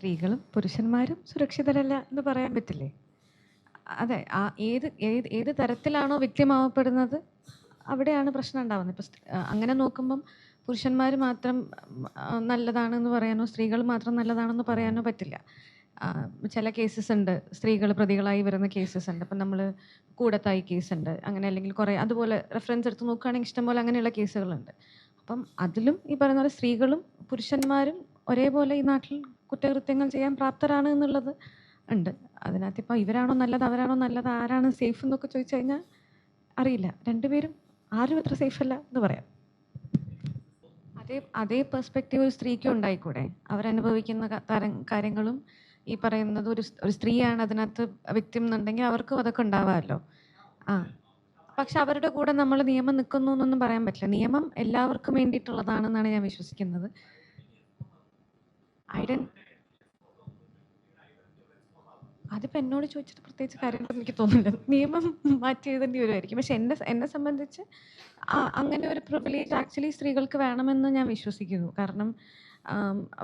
സ്ത്രീകളും പുരുഷന്മാരും സുരക്ഷിതരല്ല എന്ന് പറയാൻ പറ്റില്ലേ? അതെ ആ ഏത് ഏത് ഏത് തരത്തിലാണോ വ്യക്തിമാവപ്പെടുന്നത് അവിടെയാണ് പ്രശ്നം ഉണ്ടാവുന്നത്. ഇപ്പം അങ്ങനെ നോക്കുമ്പം പുരുഷന്മാർ മാത്രം നല്ലതാണെന്ന് പറയാനോ സ്ത്രീകൾ മാത്രം നല്ലതാണെന്ന് പറയാനോ പറ്റില്ല. ചില കേസസ് ഉണ്ട്. സ്ത്രീകൾ പ്രതികളായി വരുന്ന കേസസ് ഉണ്ട്. അപ്പം നമ്മൾ കൂടത്തായി കേസ് ഉണ്ട്. അങ്ങനെ അല്ലെങ്കിൽ കുറേ അതുപോലെ റെഫറൻസ് എടുത്ത് നോക്കുകയാണെങ്കിൽ ഇഷ്ടംപോലെ അങ്ങനെയുള്ള കേസുകളുണ്ട് അപ്പം അതിലും ഈ പറയുന്ന പോലെ സ്ത്രീകളും പുരുഷന്മാരും ഒരേപോലെ ഈ നാട്ടിൽ കുറ്റകൃത്യങ്ങൾ ചെയ്യാൻ പ്രാപ്തരാണ് എന്നുള്ളത് ഉണ്ട്. അതിനകത്ത് ഇപ്പോൾ ഇവരാണോ നല്ലത് അവരാണോ നല്ലത് ആരാണ് സേഫ് എന്നൊക്കെ ചോദിച്ചു കഴിഞ്ഞാൽ അറിയില്ല. രണ്ടുപേരും ആരും അത്ര സേഫ് അല്ല എന്ന് പറയാം. അതേ അതേ പെർസ്പെക്റ്റീവ് ഒരു സ്ത്രീക്കും ഉണ്ടായിക്കൂടെ? അവരനുഭവിക്കുന്ന തരം- കാര്യങ്ങളും ഈ പറയുന്നത് ഒരു ഒരു സ്ത്രീയാണ് അതിനകത്ത് വ്യക്തി എന്നുണ്ടെങ്കിൽ അവർക്കും അതൊക്കെ ഉണ്ടാവാമല്ലോ. ആ. പക്ഷെ അവരുടെ കൂടെ നമ്മൾ നിയമം നിൽക്കുന്നു എന്നൊന്നും പറയാൻ പറ്റില്ല. നിയമം എല്ലാവർക്കും വേണ്ടിയിട്ടുള്ളതാണെന്നാണ് ഞാൻ വിശ്വസിക്കുന്നത്. ഐഡൻ അതിപ്പോൾ എന്നോട് ചോദിച്ചിട്ട് പ്രത്യേകിച്ച് കാര്യങ്ങളൊന്നും എനിക്ക് തോന്നുന്നില്ല. നിയമം മാറ്റി എഴുതേണ്ടി വരുമായിരിക്കും പക്ഷെ എന്നെ എന്നെ സംബന്ധിച്ച് അങ്ങനെ ഒരു പ്രിവിലേജ് ആക്ച്വലി സ്ത്രീകൾക്ക് വേണമെന്ന് ഞാൻ വിശ്വസിക്കുന്നു. കാരണം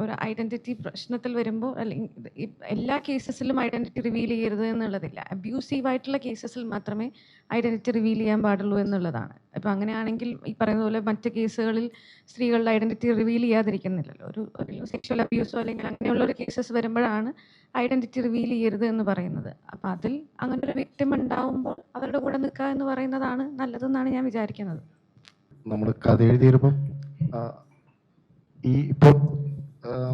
ഒരു ഐഡന്റിറ്റി പ്രശ്നത്തിൽ വരുമ്പോൾ അല്ലെങ്കിൽ എല്ലാ കേസസിലും ഐഡന്റിറ്റി റിവീൽ ചെയ്യരുത് എന്നുള്ളതില്ല. അബ്യൂസീവ് ആയിട്ടുള്ള കേസസിൽ മാത്രമേ ഐഡന്റിറ്റി റിവീൽ ചെയ്യാൻ പാടുള്ളൂ എന്നുള്ളതാണ്. അപ്പോൾ അങ്ങനെയാണെങ്കിൽ ഈ പറയുന്ന പോലെ മറ്റ് കേസുകളിൽ സ്ത്രീകളുടെ ഐഡന്റിറ്റി റിവീൽ ചെയ്യാതിരിക്കുന്നില്ലല്ലോ. ഒരു സെക്ഷൽ അബ്യൂസോ അല്ലെങ്കിൽ അങ്ങനെയുള്ള ഒരു കേസസ് വരുമ്പോഴാണ് ഐഡന്റിറ്റി റിവീൽ ചെയ്യരുത് എന്ന് പറയുന്നത്. അപ്പോൾ അതിൽ അങ്ങനെ ഒരു വ്യക്തിം ഉണ്ടാവുമ്പോൾ അവരുടെ കൂടെ നിൽക്കുക എന്ന് പറയുന്നതാണ് നല്ലതെന്നാണ് ഞാൻ വിചാരിക്കുന്നത്. നമ്മൾ കഥ എഴുതിയിരുമ്പം ഈ ഇപ്പോൾ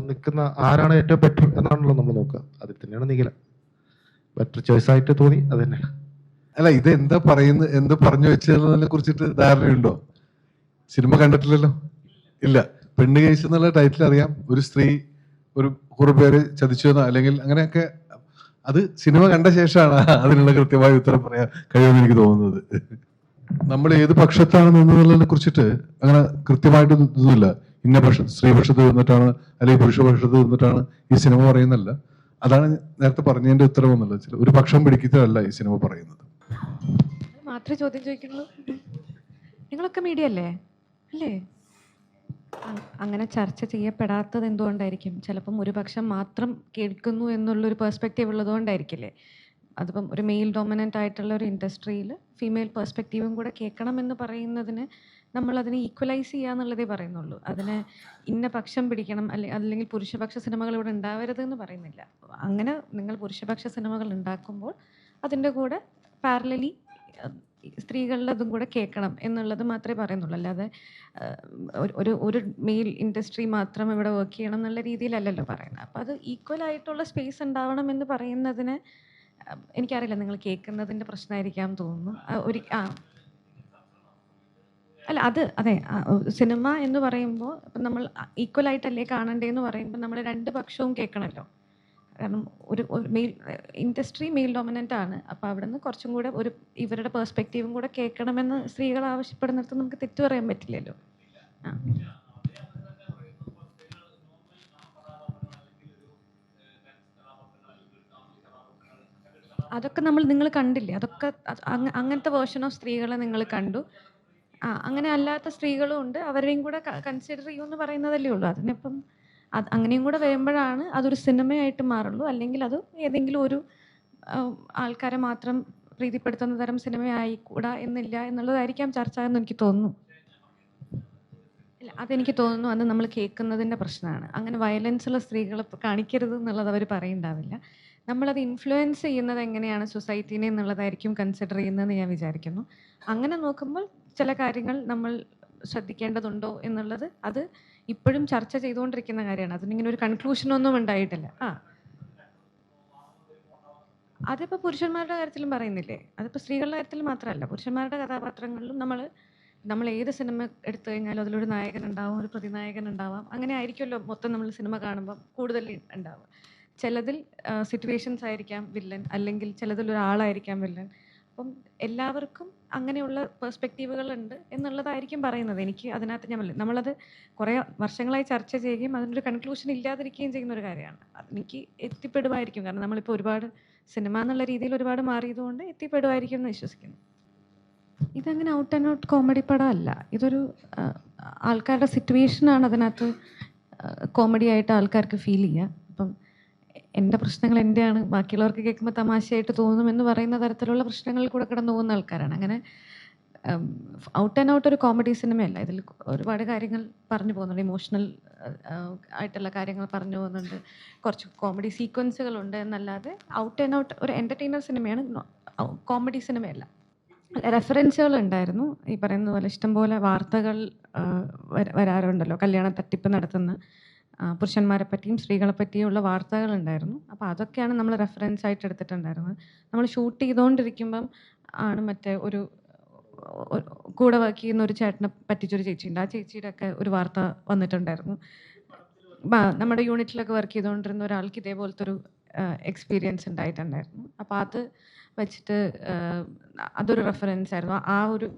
നിൽക്കുന്ന ആരാണ് ഏറ്റവും ബെറ്റർ എന്നാണല്ലോ നമ്മൾ നോക്കുക. അതിൽ തന്നെയാണ് നിഖില. ബെറ്റർ ചോയ്സ് ആയിട്ട് തോന്നി അത് തന്നെയാണ്. അല്ല ഇത് എന്താ പറയുന്നത് എന്താ പറഞ്ഞു വെച്ചതിനെ കുറിച്ചിട്ട് ധാരണയുണ്ടോ? സിനിമ കണ്ടിട്ടില്ലല്ലോ? ഇല്ല. പെണ്ണ് കേസ് എന്നുള്ള ടൈറ്റിൽ അറിയാം. ഒരു സ്ത്രീ ഒരു കുറെ പേര് ചതിച്ചു എന്നോ അല്ലെങ്കിൽ അങ്ങനെയൊക്കെ അത് സിനിമ കണ്ട ശേഷമാണ് അതിനുള്ള കൃത്യമായ ഉത്തരം പറയാൻ കഴിയുമെന്ന് എനിക്ക് തോന്നുന്നത്. നമ്മൾ ഏത് പക്ഷത്താണ് നിന്നതിനെ കുറിച്ചിട്ട് അങ്ങനെ കൃത്യമായിട്ട് ഇതൊന്നുമില്ല ഇന്ന പക്ഷ സ്ത്രീപക്ഷത്ത് നിന്നിട്ടാണ് അല്ലെങ്കിൽ പുരുഷപക്ഷത്ത് നിന്നിട്ടാണ് ഈ സിനിമ പറയുന്നല്ല അതാണ് നേരത്തെ പറഞ്ഞതിന്റെ ഉത്തരവെന്നുള്ളത് ചില ഒരു പക്ഷം പിടിക്കുന്നതല്ല ഈ സിനിമ പറയുന്നത്. മാത്രമേ ചോദ്യം ചോദിക്കുള്ളൂ നിങ്ങളൊക്കെ മീഡിയ അല്ലേ? അല്ലേ? അങ്ങനെ ചർച്ച ചെയ്യപ്പെടാത്തത് എന്തുകൊണ്ടായിരിക്കും? ചിലപ്പം ഒരു പക്ഷം മാത്രം കേൾക്കുന്നു എന്നുള്ളൊരു പെർസ്പെക്റ്റീവ് ഉള്ളതുകൊണ്ടായിരിക്കില്ലേ? അതിപ്പം ഒരു മെയിൽ ഡോമിനന്റ് ആയിട്ടുള്ള ഒരു ഇൻഡസ്ട്രിയിൽ ഫീമെയിൽ പെർസ്പെക്റ്റീവും കൂടെ കേൾക്കണം എന്ന് പറയുന്നതിന് നമ്മൾ അതിനെ ഈക്വലൈസ് ചെയ്യുക എന്നുള്ളതേ പറയുന്നുള്ളൂ. അതിന് ഇന്ന പക്ഷം പിടിക്കണം അല്ലെ അല്ലെങ്കിൽ പുരുഷപക്ഷ സിനിമകൾ ഇവിടെ ഉണ്ടാവരുത് എന്ന് പറയുന്നില്ല. അങ്ങനെ നിങ്ങൾ പുരുഷപക്ഷ സിനിമകൾ ഉണ്ടാക്കുമ്പോൾ അതിന്റെ കൂടെ പാരലലി സ്ത്രീകളുടെ അതും കൂടെ കേൾക്കണം എന്നുള്ളത് മാത്രമേ പറയുന്നുള്ളൂ. അല്ലാതെ ഒരു- ഒരു മെയിൽ ഇൻഡസ്ട്രി മാത്രം ഇവിടെ വർക്ക് ചെയ്യണം എന്നുള്ള രീതിയിലല്ലല്ലോ പറയുന്നത്. അപ്പോൾ അത് ഈക്വൽ ആയിട്ടുള്ള സ്പേസ് ഉണ്ടാവണം എന്ന് പറയുന്നതിന് എനിക്കറിയില്ല. നിങ്ങൾ കേൾക്കുന്നതിന്റെ പ്രശ്നമായിരിക്കാം തോന്നുന്നു. ഒരു ആ. അല്ല അത് അതെ സിനിമ എന്ന് പറയുമ്പോൾ നമ്മൾ ഈക്വൽ ആയിട്ടല്ലേ കാണണ്ടേന്ന് പറയുമ്പോൾ നമ്മൾ രണ്ട് പക്ഷവും കേൾക്കണമല്ലോ കാരണം ഒരു മെയിൽ ഇൻഡസ്ട്രി മെയിൽ ഡോമിനന്റ് ആണ്. അപ്പോൾ അവിടെ നിന്ന് കുറച്ചും കൂടെ ഒരു ഇവരുടെ പേഴ്സ്പെക്റ്റീവും കൂടെ കേൾക്കണമെന്ന് സ്ത്രീകൾ ആവശ്യപ്പെടുന്നിടത്ത് നമുക്ക് തെറ്റു പറയാൻ പറ്റില്ലല്ലോ. ആ. അതൊക്കെ നമ്മൾ നിങ്ങൾ കണ്ടില്ലേ? അതൊക്കെ അങ്ങനത്തെ വേർഷൻ ഓഫ് സ്ത്രീകളെ നിങ്ങൾ കണ്ടു. ആ അങ്ങനെ അല്ലാത്ത സ്ത്രീകളും ഉണ്ട്. അവരെയും കൂടെ കൺസിഡർ ചെയ്യൂ എന്ന് പറയുന്നതല്ലേ ഉള്ളൂ. അതിനിപ്പം അത് അങ്ങനെയും കൂടെ വരുമ്പോഴാണ് അതൊരു സിനിമയായിട്ട് മാറുള്ളൂ. അല്ലെങ്കിൽ അത് ഏതെങ്കിലും ഒരു ആൾക്കാരെ മാത്രം പ്രീതിപ്പെടുത്തുന്ന തരം സിനിമയായിക്കൂടാ എന്നില്ല എന്നുള്ളതായിരിക്കാം ചർച്ച എന്ന് എനിക്ക് തോന്നുന്നു. അതെനിക്ക് തോന്നുന്നു അത് നമ്മൾ കേൾക്കുന്നതിന്റെ പ്രശ്നമാണ്. അങ്ങനെ വയലൻസ് ഉള്ള സ്ത്രീകളെ കാണിക്കരുത് എന്നുള്ളത് അവർ പറയുണ്ടാവില്ല. നമ്മളത് ഇൻഫ്ലുവൻസ് ചെയ്യുന്നത് എങ്ങനെയാണ് സൊസൈറ്റീനെ എന്നുള്ളതായിരിക്കും കൺസിഡർ ചെയ്യുന്നതെന്ന് ഞാൻ വിചാരിക്കുന്നു. അങ്ങനെ നോക്കുമ്പോൾ ചില കാര്യങ്ങൾ നമ്മൾ ശ്രദ്ധിക്കേണ്ടതുണ്ടോ എന്നുള്ളത് അത് ഇപ്പോഴും ചർച്ച ചെയ്തുകൊണ്ടിരിക്കുന്ന കാര്യമാണ്. അതിനിങ്ങനെ ഒരു കൺക്ലൂഷനൊന്നും ഉണ്ടായിട്ടില്ല. ആ. അതിപ്പോൾ പുരുഷന്മാരുടെ കാര്യത്തിലും പറയുന്നില്ലേ? അതിപ്പോൾ സ്ത്രീകളുടെ കാര്യത്തിൽ മാത്രമല്ല. പുരുഷന്മാരുടെ കഥാപാത്രങ്ങളിലും നമ്മൾ നമ്മൾ ഏത് സിനിമ എടുത്തു കഴിഞ്ഞാലും അതിലൊരു നായകൻ ഉണ്ടാവും ഒരു പ്രതിനായകൻ ഉണ്ടാവാം അങ്ങനെ ആയിരിക്കുമല്ലോ മൊത്തം നമ്മൾ സിനിമ കാണുമ്പോൾ കൂടുതൽ ഉണ്ടാവുക. ചിലതിൽ സിറ്റുവേഷൻസ് ആയിരിക്കാം വില്ലൻ അല്ലെങ്കിൽ ചിലതിൽ ഒരാളായിരിക്കാം വില്ലൻ അപ്പം എല്ലാവർക്കും അങ്ങനെയുള്ള പെർസ്പെക്റ്റീവുകൾ ഉണ്ട് എന്നുള്ളതായിരിക്കും പറയുന്നത്. എനിക്ക് അതിനകത്ത് ഞാൻ നമ്മളത് കുറേ വർഷങ്ങളായി ചർച്ച ചെയ്യുകയും അതിനൊരു കൺക്ലൂഷൻ ഇല്ലാതിരിക്കുകയും ചെയ്യുന്ന ഒരു കാര്യമാണ്. അതെനിക്ക് എത്തിപ്പെടുമായിരിക്കും. കാരണം നമ്മളിപ്പോൾ ഒരുപാട് സിനിമ എന്നുള്ള രീതിയിൽ ഒരുപാട് മാറിയതുകൊണ്ട് എത്തിപ്പെടുമായിരിക്കും എന്ന് വിശ്വസിക്കുന്നു. ഇതങ്ങനെ ഔട്ട് ആൻഡ് ഔട്ട് കോമഡി പടം അല്ല ഇതൊരു ആൾക്കാരുടെ സിറ്റുവേഷനാണ് അതിനകത്ത് കോമഡി ആയിട്ട് ആൾക്കാർക്ക് ഫീൽ ചെയ്യുക. എന്റെ പ്രശ്നങ്ങൾ എന്റെയാണ് ബാക്കിയുള്ളവർക്ക് കേൾക്കുമ്പോൾ തമാശയായിട്ട് തോന്നും എന്ന് പറയുന്ന തരത്തിലുള്ള പ്രശ്നങ്ങളിൽ കൂടെ കടന്നു പോകുന്ന ആൾക്കാരാണ്. അങ്ങനെ ഔട്ട് ആൻഡ് ഔട്ട് ഒരു കോമഡി സിനിമയല്ല. ഇതിൽ ഒരുപാട് കാര്യങ്ങൾ പറഞ്ഞു പോകുന്നുണ്ട്. ഇമോഷണൽ ആയിട്ടുള്ള കാര്യങ്ങൾ പറഞ്ഞു പോകുന്നുണ്ട്. കുറച്ച് കോമഡി സീക്വൻസുകളുണ്ട് എന്നല്ലാതെ ഔട്ട് ആൻഡ് ഔട്ട് ഒരു എന്റർടൈനർ സിനിമയാണ്. കോമഡി സിനിമയല്ല. റെഫറൻസുകൾ ഉണ്ടായിരുന്നു. ഈ പറയുന്ന പോലെ ഇഷ്ടംപോലെ വാർത്തകൾ വരാറുണ്ടല്ലോ. കല്യാണ തട്ടിപ്പ് നടത്തുന്ന പുരുഷന്മാരെ പറ്റിയും സ്ത്രീകളെ പറ്റിയുള്ള വാർത്തകൾ ഉണ്ടായിരുന്നു അപ്പോൾ അതൊക്കെയാണ് നമ്മൾ റെഫറൻസ് ആയിട്ട് എടുത്തിട്ടുണ്ടായിരുന്നത്. നമ്മൾ ഷൂട്ട് ചെയ്തുകൊണ്ടിരിക്കുമ്പം ആണ് മറ്റേ ഒരു കൂടെ വർക്ക് ചെയ്യുന്ന ഒരു ചേട്ടനെ പറ്റിച്ചൊരു ചേച്ചിയുണ്ട്. ആ ചേച്ചിയുടെ ഒക്കെ ഒരു വാർത്ത വന്നിട്ടുണ്ടായിരുന്നു. നമ്മുടെ യൂണിറ്റിലൊക്കെ വർക്ക് ചെയ്തുകൊണ്ടിരുന്ന ഒരാൾക്ക് ഇതേപോലത്തെ ഒരു എക്സ്പീരിയൻസ് ഉണ്ടായിട്ടുണ്ടായിരുന്നു. അപ്പോൾ അത് വെച്ചിട്ട് അതൊരു റെഫറൻസ് ആയിരുന്നു. ആ ഒരു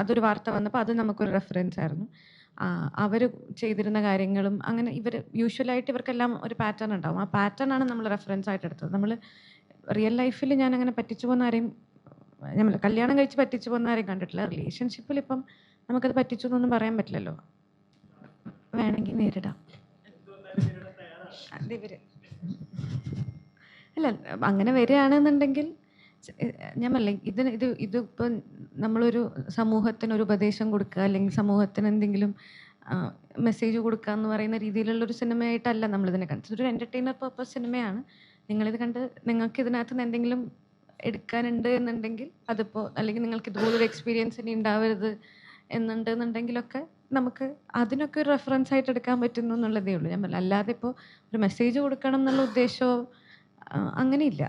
അതൊരു വാർത്ത വന്നപ്പോൾ അത് നമുക്കൊരു റെഫറൻസ് ആയിരുന്നു. അവർ ചെയ്തിരുന്ന കാര്യങ്ങളും അങ്ങനെ ഇവർ യൂഷ്വലായിട്ട് ഇവർക്കെല്ലാം ഒരു പാറ്റേൺ ഉണ്ടാവും. ആ പാറ്റേൺ ആണ് നമ്മൾ റെഫറൻസ് ആയിട്ട് എടുത്തത്. നമ്മൾ റിയൽ ലൈഫിൽ ഞാൻ അങ്ങനെ പറ്റിച്ചു പോകുന്ന ആരെയും നമ്മൾ കല്യാണം കഴിച്ച് പറ്റിച്ചു പോകുന്ന ആരെയും കണ്ടിട്ടില്ല. റിലേഷൻഷിപ്പിൽ ഇപ്പം നമുക്കത് പറ്റിച്ചു എന്നൊന്നും പറയാൻ പറ്റില്ലല്ലോ. വേണമെങ്കിൽ നേരിടാം. അതിവര് അല്ല അങ്ങനെ വരികയാണെന്നുണ്ടെങ്കിൽ ഞാൻ പറഞ്ഞില്ലേ ഇതിന് ഇത് ഇതിപ്പം നമ്മളൊരു സമൂഹത്തിന് ഒരു ഉപദേശം കൊടുക്കുക അല്ലെങ്കിൽ സമൂഹത്തിന് എന്തെങ്കിലും മെസ്സേജ് കൊടുക്കുക എന്ന് പറയുന്ന രീതിയിലുള്ളൊരു സിനിമയായിട്ടല്ല നമ്മളിതിനെ കണ്ടത്. ഇതൊരു എന്റർടൈനർ പർപ്പസ് സിനിമയാണ്. നിങ്ങളിത് കണ്ട് നിങ്ങൾക്ക് ഇതിനകത്ത് നിന്ന് എന്തെങ്കിലും എടുക്കാനുണ്ട് എന്നുണ്ടെങ്കിൽ അതിപ്പോൾ അല്ലെങ്കിൽ നിങ്ങൾക്ക് ഇതുപോലൊരു എക്സ്പീരിയൻസ് ഇനി ഉണ്ടാവരുത് എന്നുണ്ട് എന്നുണ്ടെങ്കിലൊക്കെ നമുക്ക് അതിനൊക്കെ ഒരു റെഫറൻസ് ആയിട്ട് എടുക്കാൻ പറ്റുന്നു എന്നുള്ളതേ ഉള്ളൂ. ഞാൻ അല്ലാതെ ഇപ്പോൾ ഒരു മെസ്സേജ് കൊടുക്കണം എന്നുള്ള ഉദ്ദേശമോ അങ്ങനെയില്ല.